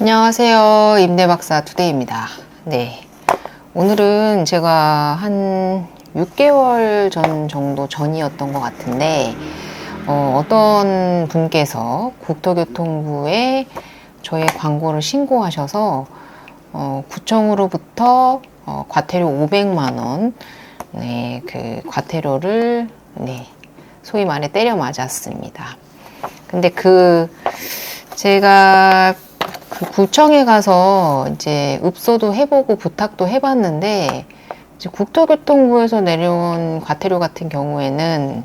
안녕하세요. 임대 박사 투데이입니다. 네. 오늘은 제가 한 6개월 전 정도 전이었던 것 같은데, 어, 떤 분께서 국토교통부에 저의 광고를 신고하셔서, 어, 구청으로부터 어, 과태료 500만원, 네, 그 과태료를, 네, 소위 말해 때려 맞았습니다. 근데 그, 제가 그 구청에 가서 이제 읍소도 해보고 부탁도 해봤는데 국토교통부에서 내려온 과태료 같은 경우에는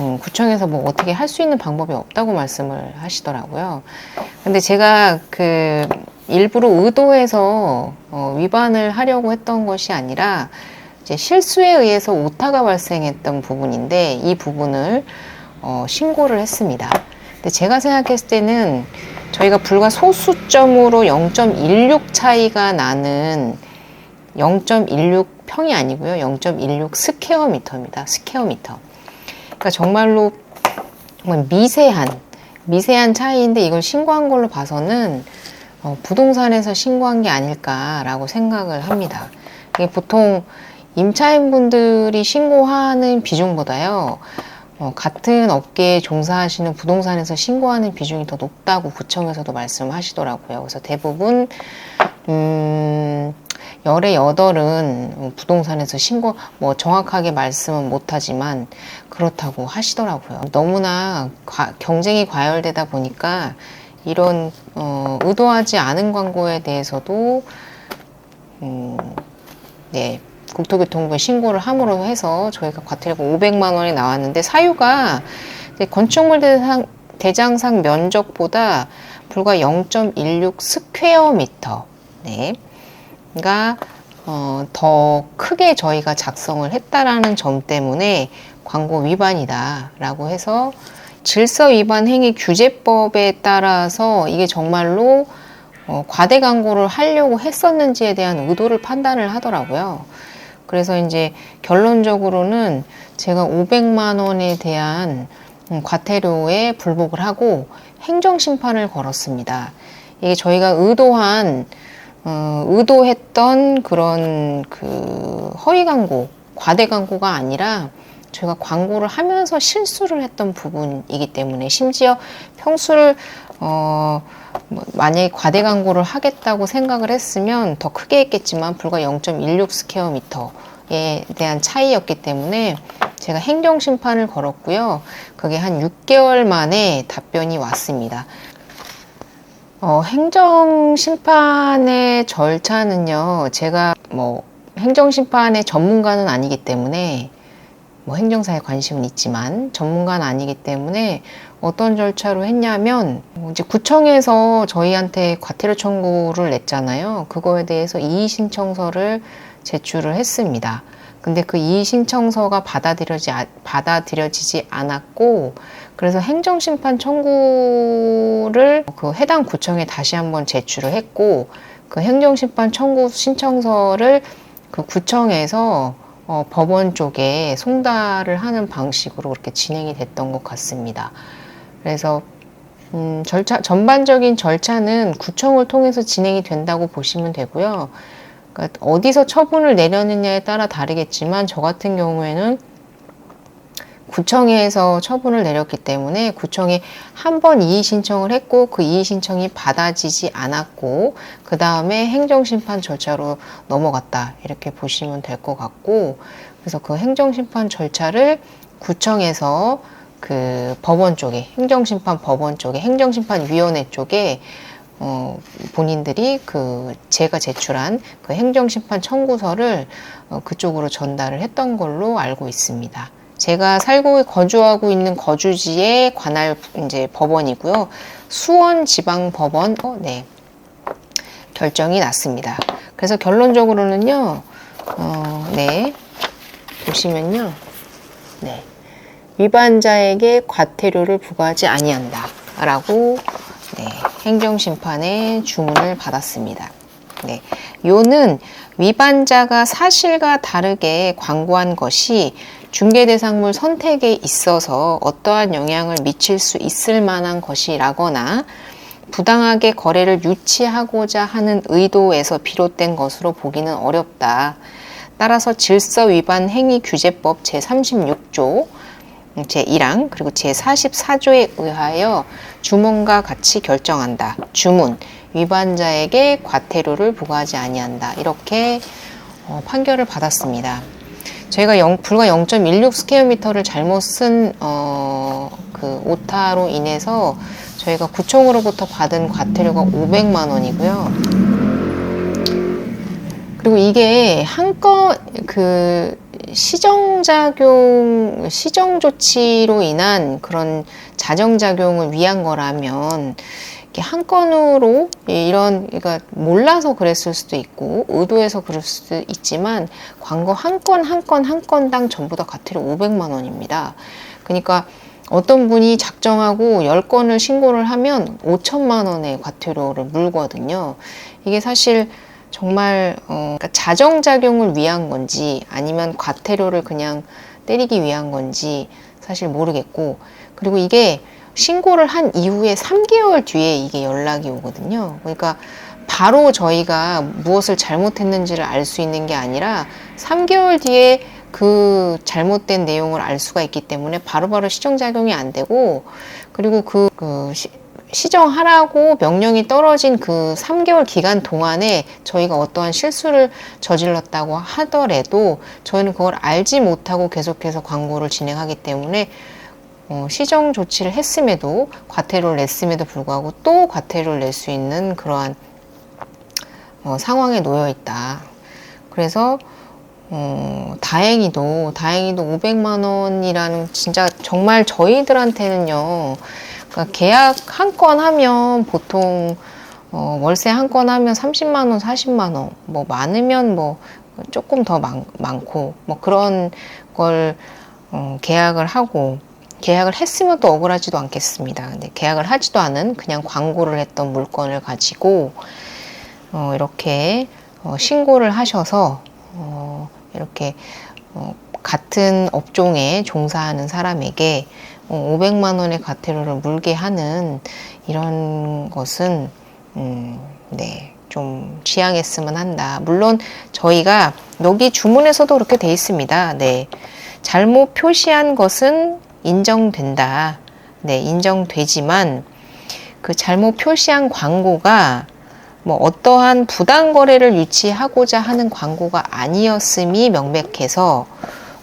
음, 구청에서 뭐 어떻게 할 수 있는 방법이 없다고 말씀을 하시더라고요. 근데 제가 그 일부러 의도해서 어, 위반을 하려고 했던 것이 아니라 이제 실수에 의해서 오타가 발생했던 부분인데 이 부분을 어, 신고를 했습니다. 근데 제가 생각했을 때는 저희가 불과 소수점으로 0.16 차이가 나는 0.16 평이 아니고요. 0.16 스퀘어미터입니다. 스퀘어미터. 그러니까 정말로 정말 미세한 미세한 차이인데 이걸 신고한 걸로 봐서는 어, 부동산에서 신고한 게 아닐까라고 생각을 합니다. 이게 보통 임차인분들이 신고하는 비중보다요. 어, 같은 업계에 종사하시는 부동산에서 신고하는 비중이 더 높다고 구청에서도 말씀하시더라고요. 그래서 대부분 음, 열의 여덟은 부동산에서 신고 뭐 정확하게 말씀은 못하지만 그렇다고 하시더라고요. 너무나 과, 경쟁이 과열되다 보니까 이런 어, 의도하지 않은 광고에 대해서도 음, 네 국토교통부에 신고를 함으로 해서 저희가 과태료가 500만 원이 나왔는데 사유가 건축물 대상, 대장상 면적보다 불과 0.16 스퀘어미터. 네. 가 어, 더 크게 저희가 작성을 했다라는 점 때문에 광고 위반이다라고 해서 질서 위반 행위 규제법에 따라서 이게 정말로 어, 과대 광고를 하려고 했었는지에 대한 의도를 판단을 하더라고요. 그래서 이제 결론적으로는 제가 500만 원에 대한 음, 과태료에 불복을 하고 행정심판을 걸었습니다. 이게 저희가 의도한, 어, 의도했던 그런 그 허위 광고, 과대 광고가 아니라 저희가 광고를 하면서 실수를 했던 부분이기 때문에 심지어 평수를, 어, 뭐 만약에 과대 광고를 하겠다고 생각을 했으면 더 크게 했겠지만 불과 0.16 스퀘어미터에 대한 차이였기 때문에 제가 행정 심판을 걸었고요. 그게 한 6개월 만에 답변이 왔습니다. 어, 행정 심판의 절차는요, 제가 뭐 행정 심판의 전문가는 아니기 때문에 뭐 행정사에 관심은 있지만 전문가는 아니기 때문에 어떤 절차로 했냐면 이제 구청에서 저희한테 과태료 청구를 냈잖아요. 그거에 대해서 이의 신청서를 제출을 했습니다. 근데 그 이의 신청서가 받아들여지 받아들여지지 않았고 그래서 행정심판 청구를 그 해당 구청에 다시 한번 제출을 했고 그 행정심판 청구 신청서를 그 구청에서 어, 법원 쪽에 송달을 하는 방식으로 그렇게 진행이 됐던 것 같습니다. 그래서 음, 절차 전반적인 절차는 구청을 통해서 진행이 된다고 보시면 되고요. 그러니까 어디서 처분을 내렸느냐에 따라 다르겠지만 저 같은 경우에는 구청에서 처분을 내렸기 때문에 구청에 한 번 이의 신청을 했고 그 이의 신청이 받아지지 않았고 그 다음에 행정심판 절차로 넘어갔다 이렇게 보시면 될 것 같고 그래서 그 행정심판 절차를 구청에서 그 법원 쪽에 행정심판 법원 쪽에 행정심판위원회 쪽에 어, 본인들이 그 제가 제출한 그 행정심판 청구서를 어, 그쪽으로 전달을 했던 걸로 알고 있습니다. 제가 살고 거주하고 있는 거주지에 관할 이제 법원이고요. 수원 지방 법원 어, 네. 결정이 났습니다. 그래서 결론적으로는요. 어, 네. 보시면요. 네. 위반자에게 과태료를 부과하지 아니한다 라고 네, 행정심판의 주문을 받았습니다. 네, 요는 위반자가 사실과 다르게 광고한 것이 중개 대상물 선택에 있어서 어떠한 영향을 미칠 수 있을 만한 것이라거나 부당하게 거래를 유치하고자 하는 의도에서 비롯된 것으로 보기는 어렵다. 따라서 질서 위반 행위 규제법 제36조 제1항 그리고 제44조에 의하여 주문과 같이 결정한다. 주문 위반자에게 과태료를 부과하지 아니한다. 이렇게 어, 판결을 받았습니다. 저희가 영, 불과 0.16 스퀘어미터를 잘못 쓴, 어, 그 오타로 인해서 저희가 구청으로부터 받은 과태료가 500만 원이고요. 그리고 이게 한건 그 시정작용, 시정조치로 인한 그런 자정작용을 위한 거라면 한 건으로 이런 그러니까 몰라서 그랬을 수도 있고 의도해서 그럴 수도 있지만 광고 한 건 한 건 한 건당 전부 다 과태료 500만 원입니다. 그러니까 어떤 분이 작정하고 10건을 신고를 하면 5천만 원의 과태료를 물거든요. 이게 사실 정말 어, 그러니까 자정작용을 위한 건지 아니면 과태료를 그냥 때리기 위한 건지 사실 모르겠고 그리고 이게 신고를 한 이후에 3개월 뒤에 이게 연락이 오거든요. 그러니까 바로 저희가 무엇을 잘못했는지를 알 수 있는 게 아니라 3개월 뒤에 그 잘못된 내용을 알 수가 있기 때문에 바로 바로 시정작용이 안 되고 그리고 그, 그 시, 시정하라고 명령이 떨어진 그 3개월 기간 동안에 저희가 어떠한 실수를 저질렀다고 하더라도 저희는 그걸 알지 못하고 계속해서 광고를 진행하기 때문에 어, 시정 조치를 했음에도 과태료를 냈음에도 불구하고 또 과태료를 낼 수 있는 그러한 어, 상황에 놓여 있다. 그래서 어, 다행히도 다행히도 500만 원이라는 진짜 정말 저희들한테는요. 그러니까 계약 한 건 하면 보통 어, 월세 한 건 하면 30만 원, 40만 원, 뭐 많으면 뭐 조금 더 많, 많고 뭐 그런 걸 어, 계약을 하고 계약을 했으면 또 억울하지도 않겠습니다. 근데 계약을 하지도 않은 그냥 광고를 했던 물건을 가지고 어, 이렇게 어, 신고를 하셔서 어, 이렇게 어, 같은 업종에 종사하는 사람에게 어, 500만 원의 과태료를 물게 하는 이런 것은 음, 네. 좀 지양했으면 한다. 물론 저희가 여기 주문에서도 그렇게 돼 있습니다. 네. 잘못 표시한 것은 인정된다. 네, 인정되지만 그 잘못 표시한 광고가 뭐 어떠한 부당 거래를 유치하고자 하는 광고가 아니었음이 명백해서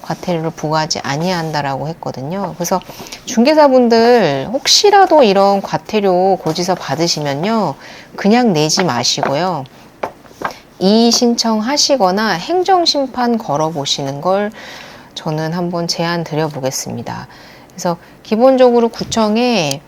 과태료를 부과하지 아니한다라고 했거든요. 그래서 중개사분들 혹시라도 이런 과태료 고지서 받으시면요. 그냥 내지 마시고요. 이의 신청하시거나 행정심판 걸어보시는 걸 저는 한번 제안 드려 보겠습니다. 그래서 기본적으로 구청에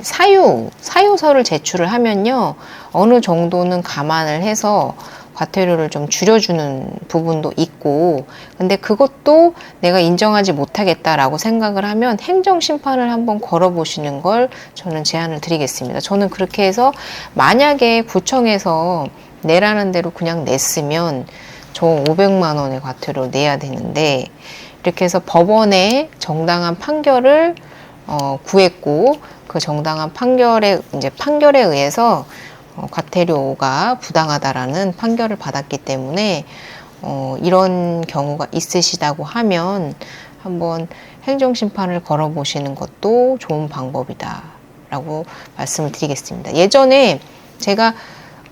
사유, 사유서를 제출을 하면요. 어느 정도는 감안을 해서 과태료를 좀 줄여주는 부분도 있고, 근데 그것도 내가 인정하지 못하겠다라고 생각을 하면 행정심판을 한번 걸어보시는 걸 저는 제안을 드리겠습니다. 저는 그렇게 해서 만약에 구청에서 내라는 대로 그냥 냈으면 저 500만 원의 과태료를 내야 되는데, 이렇게 해서 법원에 정당한 판결을 어, 구했고 그 정당한 판결에 이제 판결에 의해서 어, 과태료가 부당하다라는 판결을 받았기 때문에 어, 이런 경우가 있으시다고 하면 한번 행정심판을 걸어보시는 것도 좋은 방법이다라고 말씀을 드리겠습니다. 예전에 제가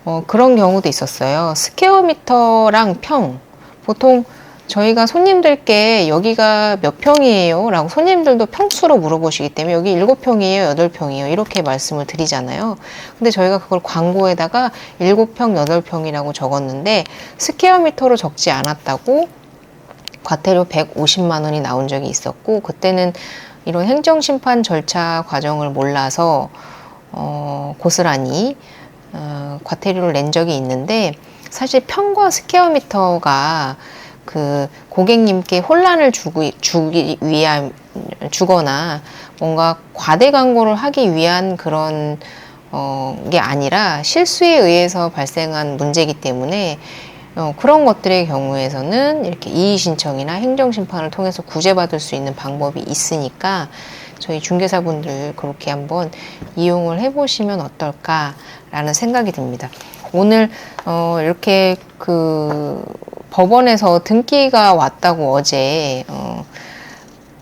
어, 그런 경우도 있었어요. 스퀘어미터랑 평 보통 저희가 손님들께 여기가 몇 평이에요? 라고 손님들도 평수로 물어보시기 때문에 여기 7평이에요? 8평이에요? 이렇게 말씀을 드리잖아요. 근데 저희가 그걸 광고에다가 7평, 8평이라고 적었는데 스퀘어미터로 적지 않았다고 과태료 150만 원이 나온 적이 있었고 그때는 이런 행정심판 절차 과정을 몰라서 어, 고스란히 어, 과태료를 낸 적이 있는데 사실 평과 스퀘어미터가 그 고객님께 혼란을 주기, 주기 위한 주거나 뭔가 과대 광고를 하기 위한 그런 어, 게 아니라 실수에 의해서 발생한 문제이기 때문에 어, 그런 것들의 경우에서는 이렇게 이의 신청이나 행정 심판을 통해서 구제받을 수 있는 방법이 있으니까 저희 중개사분들 그렇게 한번 이용을 해보시면 어떨까라는 생각이 듭니다. 오늘 어, 이렇게 그 법원에서 등기가 왔다고 어제 어,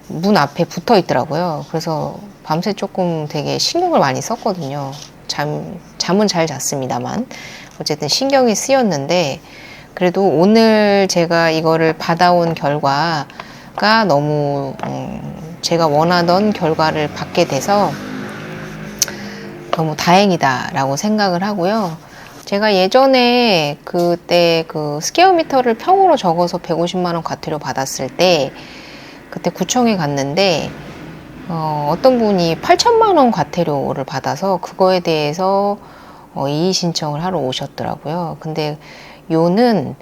문 앞에 붙어 있더라고요. 그래서 밤새 조금 되게 신경을 많이 썼거든요. 잠, 잠은 잘 잤습니다만. 어쨌든 신경이 쓰였는데, 그래도 오늘 제가 이거를 받아온 결과가 너무, 음, 제가 원하던 결과를 받게 돼서 너무 다행이다라고 생각을 하고요. 제가 예전에 그때 그 스퀘어미터를 평으로 적어서 150만 원 과태료 받았을 때, 그때 구청에 갔는데 어, 어떤 분이 8천만 원 과태료를 받아서 그거에 대해서 어, 이의 신청을 하러 오셨더라고요. 근데 요는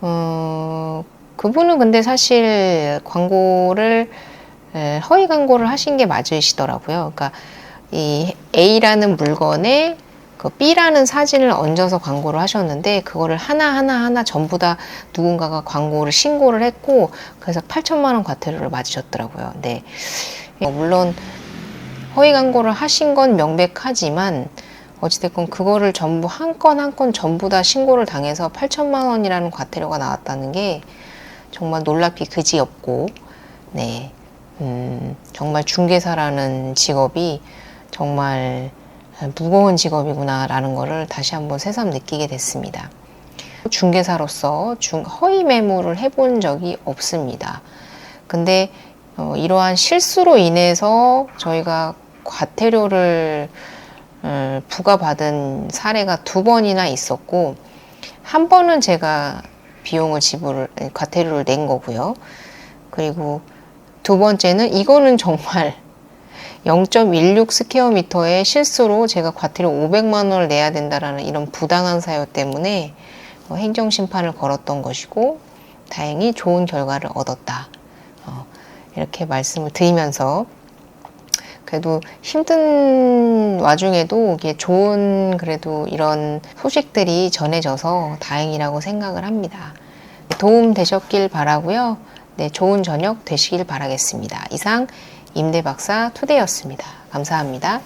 어, 그분은 근데 사실 광고를 에, 허위 광고를 하신 게 맞으시더라고요. 그러니까 이 A라는 물건에 그 B라는 사진을 얹어서 광고를 하셨는데 그거를 하나 하나 하나 전부 다 누군가가 광고를 신고를 했고 그래서 8천만 원 과태료를 맞으셨더라고요. 네. 어, 물론 허위 광고를 하신 건 명백하지만 어찌됐건 그거를 전부 한 건 한 건 전부 다 신고를 당해서 8천만 원이라는 과태료가 나왔다는 게 정말 놀랍기 그지없고 네. 음, 정말 중개사라는 직업이 정말 무거운 직업이구나라는 거를 다시 한번 새삼 느끼게 됐습니다. 중개사로서 중, 허위 매물을 해본 적이 없습니다. 근데 어, 이러한 실수로 인해서 저희가 과태료를 음, 부과받은 사례가 두 번이나 있었고 한 번은 제가 비용을 지불을 과태료를 낸 거고요. 그리고 두 번째는 이거는 정말 0.16 스퀘어미터의 실수로 제가 과태료 500만 원을 내야 된다라는 이런 부당한 사유 때문에 어, 행정 심판을 걸었던 것이고 다행히 좋은 결과를 얻었다. 어, 이렇게 말씀을 드리면서 그래도 힘든 와중에도 이게 좋은 그래도 이런 소식들이 전해져서 다행이라고 생각을 합니다. 도움 되셨길 바라고요. 네, 좋은 저녁 되시길 바라겠습니다. 이상 임대 박사 투데이였습니다. 감사합니다.